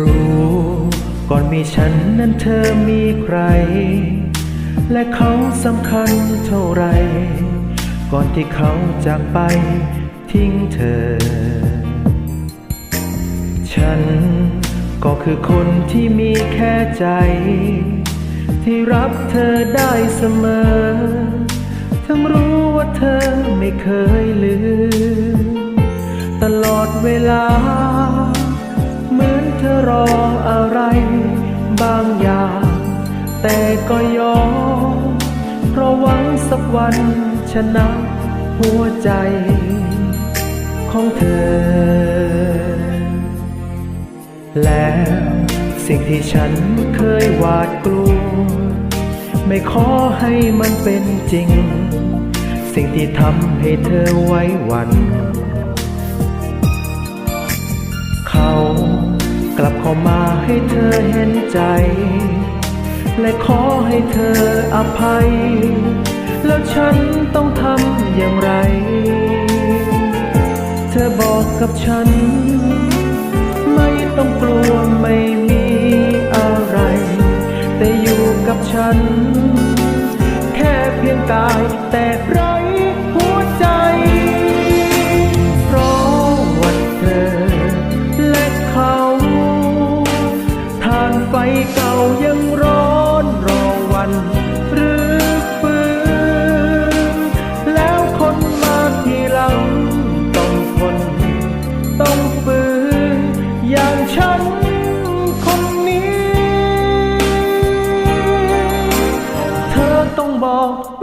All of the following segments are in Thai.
รู้ ก่อนมีฉันนั้นเธอมีใคร และเขาสำคัญเท่าไร ก่อนที่เขาจากไปทิ้งเธอ ฉันก็คือคนที่มีแค่ใจ ที่รับเธอได้เสมอ ทั้งรู้ว่าเธอไม่เคยลืม ตลอดเวลา แต่ก็ยอม เพราะหวังสักวันชนะหัวใจของเธอ แล้วสิ่งที่ฉันเคยหวาดกลัว ไม่ขอให้มันเป็นจริง สิ่งที่ทำให้เธอไว้หวัน เขากลับเข้ามาให้เธอเห็นใจ และขอให้เธออภัย แล้วฉันต้องทำอย่างไร เธอบอกกับฉัน ไม่ต้องกลัวไม่มีอะไร แต่อยู่กับฉัน แค่เพียงกายแต่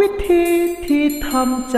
วิธีที่ทำใจ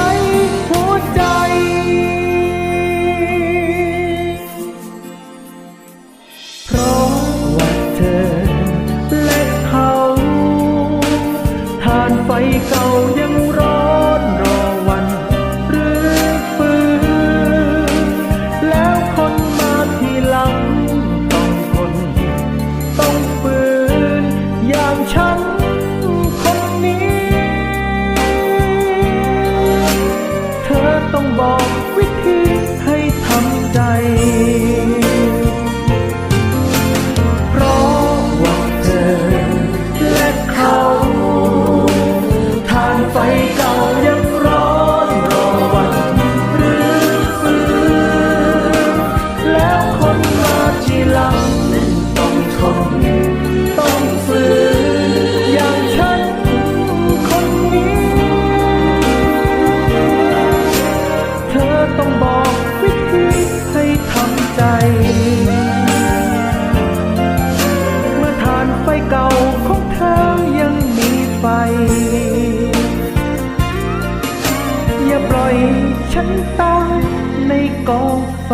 ั อต้องบอกวิธีให้ทำใจ เมื่อทานไฟเก่าของเธอยังมีไฟ อย่าปล่อยฉันตายในกองไฟ